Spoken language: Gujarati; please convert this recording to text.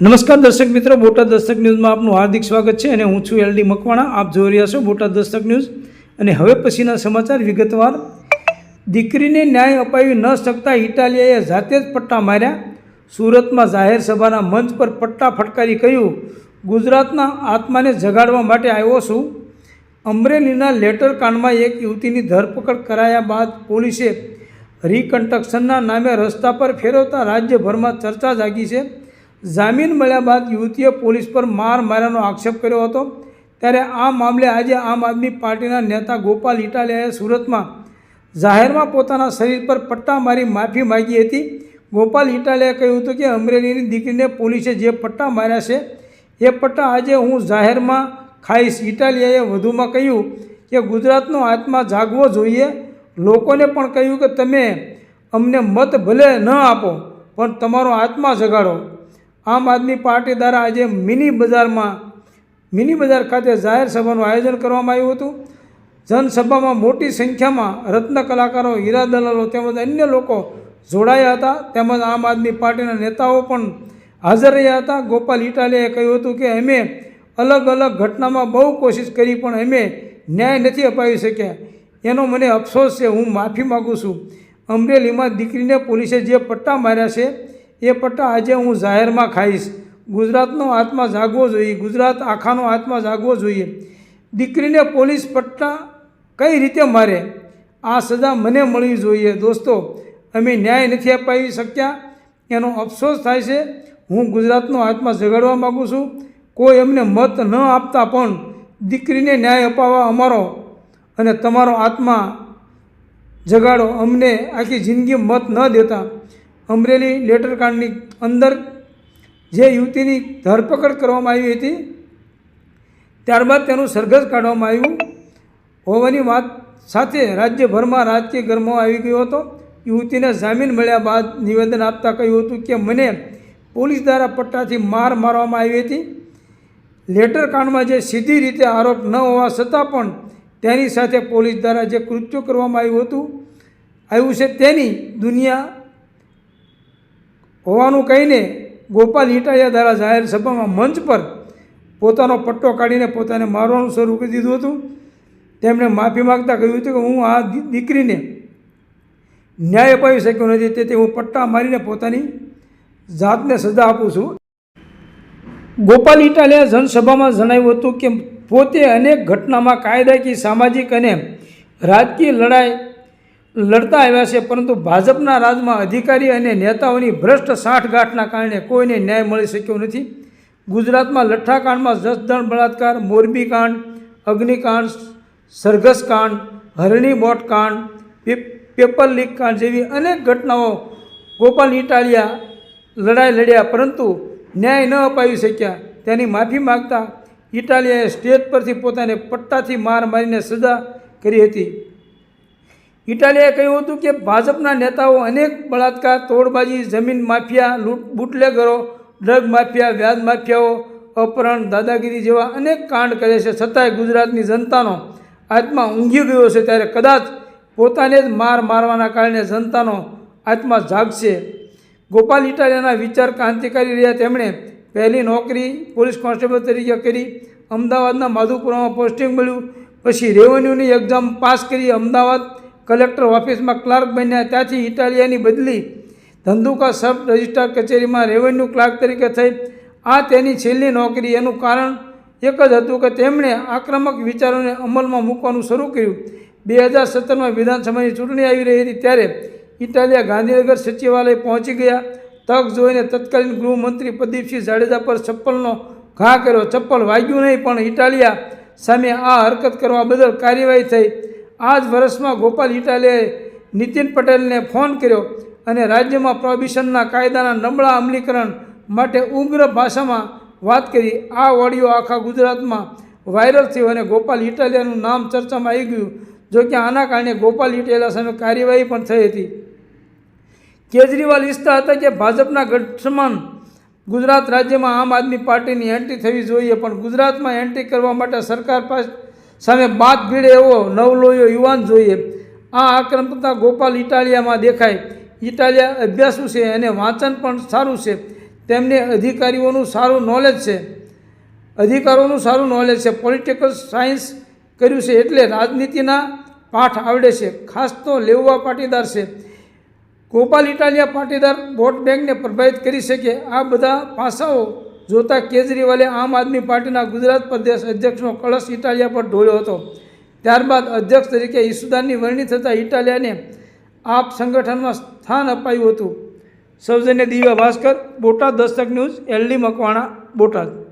નમસ્કાર દર્શક મિત્રો, બોટાદ દસ્તક ન્યૂઝમાં આપનું હાર્દિક સ્વાગત છે અને હું છું એલડી મકવાણા. આપ જોઈ રહ્યા છો બોટાદ દસ્તક ન્યૂઝ. અને હવે પછીના સમાચાર વિગતવાર. દીકરીને ન્યાય અપાવી ન શકતા ઇટાલિયાએ જાતે જ પટ્ટા માર્યા. સુરતમાં જાહેર સભાના મંચ પર પટ્ટા ફટકારી કહ્યું, ગુજરાતના આત્માને જગાડવા માટે આવ્યો છું. અમરેલીના લેટર કાંડમાં એક યુવતીની ધરપકડ કરાયા બાદ પોલીસે રિકન્સ્ટ્રક્શનના નામે રસ્તા પર ફેરવતા રાજ્યભરમાં ચર્ચા જાગી છે. જામીન મળ્યા બાદ યુવતીએ પોલીસ પર માર માર્યાનો આક્ષેપ કર્યો હતો. ત્યારે આ મામલે આજે આમ આદમી પાર્ટીના નેતા ગોપાલ ઇટાલિયાએ સુરતમાં જાહેરમાં પોતાના શરીર પર પટ્ટા મારી માફી માગી હતી. ગોપાલ ઇટાલિયાએ કહ્યું હતું કે અમરેલીની દીકરીને પોલીસે જે પટ્ટા માર્યા છે, એ પટ્ટા આજે હું જાહેરમાં ખાઈશ. ઇટાલિયાએ વધુમાં કહ્યું કે ગુજરાતનો આત્મા જાગવો જોઈએ. લોકોને પણ કહ્યું કે તમે અમને મત ભલે ન આપો, પણ તમારો આત્મા જગાડો. આમ આદમી પાર્ટી દ્વારા આજે મિની બજારમાં, મિની બજાર ખાતે જાહેર સભાનું આયોજન કરવામાં આવ્યું હતું. જનસભામાં મોટી સંખ્યામાં રત્ન કલાકારો, હીરા દલાલો તેમજ અન્ય લોકો જોડાયા હતા. તેમજ આમ આદમી પાર્ટીના નેતાઓ પણ હાજર રહ્યા હતા. ગોપાલ ઇટાલિયાએ કહ્યું હતું કે, અમે અલગ અલગ ઘટનામાં બહુ કોશિશ કરી, પણ અમે ન્યાય નથી અપાવી શક્યા. એનો મને અફસોસ છે. હું માફી માગું છું. અમરેલીમાં દીકરીને પોલીસે જે પટ્ટા માર્યા છે એ પટ્ટા આજે હું જાહેરમાં ખાઈશ. ગુજરાતનો આત્મા જાગવો જોઈએ, ગુજરાત આખાનો આત્મા જાગવો જોઈએ. દીકરીને પોલીસ પટ્ટા કઈ રીતે મારે? આ સજા મને મળવી જોઈએ. દોસ્તો, અમે ન્યાય નથી અપાવી શક્યા. એનો અફસોસ થાય છે. હું ગુજરાતનો આત્મા જગાડવા માગું છું. કોઈ એમને મત ન આપતા પણ દીકરીને ન્યાય અપાવવા અમારો અને તમારો આત્મા જગાડો. અમને આખી જિંદગી મત ન દેતા. અમરેલી લેટરકાંડની અંદર જે યુવતીની ધરપકડ કરવામાં આવી હતી, ત્યારબાદ તેનું સરઘસ કાઢવામાં આવ્યું. હોવાની વાત સાથે રાજ્યભરમાં રાજકીય ગરમો આવી ગયો હતો. યુવતીને જામીન મળ્યા બાદ નિવેદન આપતા કહ્યું હતું કે, મને પોલીસ દ્વારા પટ્ટાથી માર મારવામાં આવી હતી. લેટર કાંડમાં જે સીધી રીતે આરોપ ન હોવા છતાં પણ તેની સાથે પોલીસ દ્વારા જે કૃત્યો કરવામાં આવ્યું હતું, આવ્યું છે તેની દુનિયા હોવાનું કહીને ગોપાલ ઇટાલિયા દ્વારા જાહેર સભામાં મંચ પર પોતાનો પટ્ટો કાઢીને પોતાને મારવાનું શરૂ કરી દીધું હતું. તેમણે માફી માગતા કહ્યું હતું કે હું આ દીકરીને ન્યાય અપાવી શક્યો નથી, તેથી હું પટ્ટા મારીને પોતાની જાતને સજા આપું છું. ગોપાલ ઇટાલિયા જનસભામાં જણાવ્યું હતું કે પોતે અનેક ઘટનામાં કાયદાકીય, સામાજિક અને રાજકીય લડાઈ લડતા આવ્યા છે, પરંતુ ભાજપના રાજમાં અધિકારી અને નેતાઓની ભ્રષ્ટ સાંઠગાંઠના કારણે કોઈને ન્યાય મળી શક્યો નથી. ગુજરાતમાં લઠ્ઠાકાંડમાં જસદણ બળાત્કાર મોરબી કાંડ અગ્નિકાંડ સરઘસ કાંડ હરણી બોટ કાંડ પે- પેપર લીક કાંડ જેવી અનેક ઘટનાઓ ગોપાલ ઇટાલિયા લડાઈ લડ્યા, પરંતુ ન્યાય ન અપાવી શક્યા. તેની માફી માગતા ઇટાલિયાએ સ્ટેજ પરથી પોતાને પટ્ટાથી માર મારીને સજા કરી હતી. ઇટાલિયાએ કહ્યું હતું કે ભાજપના નેતાઓ અનેક બળાત્કાર, તોડબાજી, જમીન માફિયા, લૂંટ, બુટલેગરો, ડ્રગ માફિયા, વ્યાજ માફિયાઓ, અપહરણ, દાદાગીરી જેવા અનેક કાંડ કરે છે. છતાંય ગુજરાતની જનતાનો આત્મા ઊંઘી ગયો છે ત્યારે કદાચ પોતાને જ માર મારવાના કારણે જનતાનો આત્મા જાગશે. ગોપાલ ઇટાલિયાના વિચાર ક્રાંતિકારી રહ્યા. તેમણે પહેલી નોકરી પોલીસ કોન્સ્ટેબલ તરીકે કરી. અમદાવાદના માધુપુરામાં પોસ્ટિંગ મળ્યું. પછી રેવન્યુની એક્ઝામ પાસ કરી. અમદાવાદ કલેક્ટર ઓફિસમાં ક્લાર્ક બન્યા. ત્યાંથી ઇટાલિયાની બદલી ધંધુકા સબ રજિસ્ટ્રાર કચેરીમાં રેવન્યુ ક્લાર્ક તરીકે થઈ. આ તેની છેલ્લી નોકરી. એનું કારણ એક જ હતું કે તેમણે આક્રમક વિચારોને અમલમાં મૂકવાનું શરૂ કર્યું. બે હજાર સત્તરમાં વિધાનસભાની ચૂંટણી આવી રહી હતી ત્યારે ઇટાલિયા ગાંધીનગર સચિવાલય પહોંચી ગયા. તક જોઈને તત્કાલીન ગૃહમંત્રી પ્રદીપસિંહ જાડેજા પર ચપ્પલનો ઘા કર્યો. ચપ્પલ વાગ્યું નહીં, પણ ઇટાલિયા સામે આ હરકત કરવા બદલ કાર્યવાહી થઈ. આ જ વર્ષમાં ગોપાલ ઇટાલિયાએ નીતિન પટેલને ફોન કર્યો અને રાજ્યમાં પ્રોહિબિશનના કાયદાના નબળા અમલીકરણ માટે ઉગ્ર ભાષામાં વાત કરી. આ ઓડિયો આખા ગુજરાતમાં વાયરલ થયો અને ગોપાલ ઇટાલિયાનું નામ ચર્ચામાં આવી ગયું જોકે આના કારણે ગોપાલ ઇટાલિયા સામે કાર્યવાહી પણ થઈ હતી. કેજરીવાલ ઈચ્છતા હતા કે ભાજપના ગઠબંધન ગુજરાત રાજ્યમાં આમ આદમી પાર્ટીની એન્ટ્રી થવી જોઈએ, પણ ગુજરાતમાં એન્ટ્રી કરવા માટે સરકાર પાસે સામે બાદ ભીડે એવો નવલોયો યુવાન જોઈએ. આ આક્રમકતા ગોપાલ ઇટાલિયામાં દેખાય. ઇટાલિયા અભ્યાસુ છે અને વાંચન પણ સારું છે. તેમને અધિકારીઓનું સારું નોલેજ છે. અધિકારોનું સારું નોલેજ છે. પોલિટિકલ સાયન્સ કર્યું છે એટલે રાજનીતિના પાઠ આવડે છે. ખાસ તો લેવા પાટીદાર છે. ગોપાલ ઇટાલિયા પાટીદાર વોટ બેંકને પ્રભાવિત કરી શકે. આ બધા પાસાઓ જોતા કેજરીવાલે આમ આદમી પાર્ટીના ગુજરાત પ્રદેશ અધ્યક્ષનો કળશ ઇટાલિયા પર ઢોળ્યો હતો. ત્યારબાદ અધ્યક્ષ તરીકે ઈસુદાનની વરણી થતાં ઇટાલિયાને આપ સંગઠનમાં સ્થાન અપાયું હતું. સૌજન્ય દિવ્યા ભાસ્કર, બોટાદ દસ્તક ન્યૂઝ, એલડી મકવાણા, બોટાદ.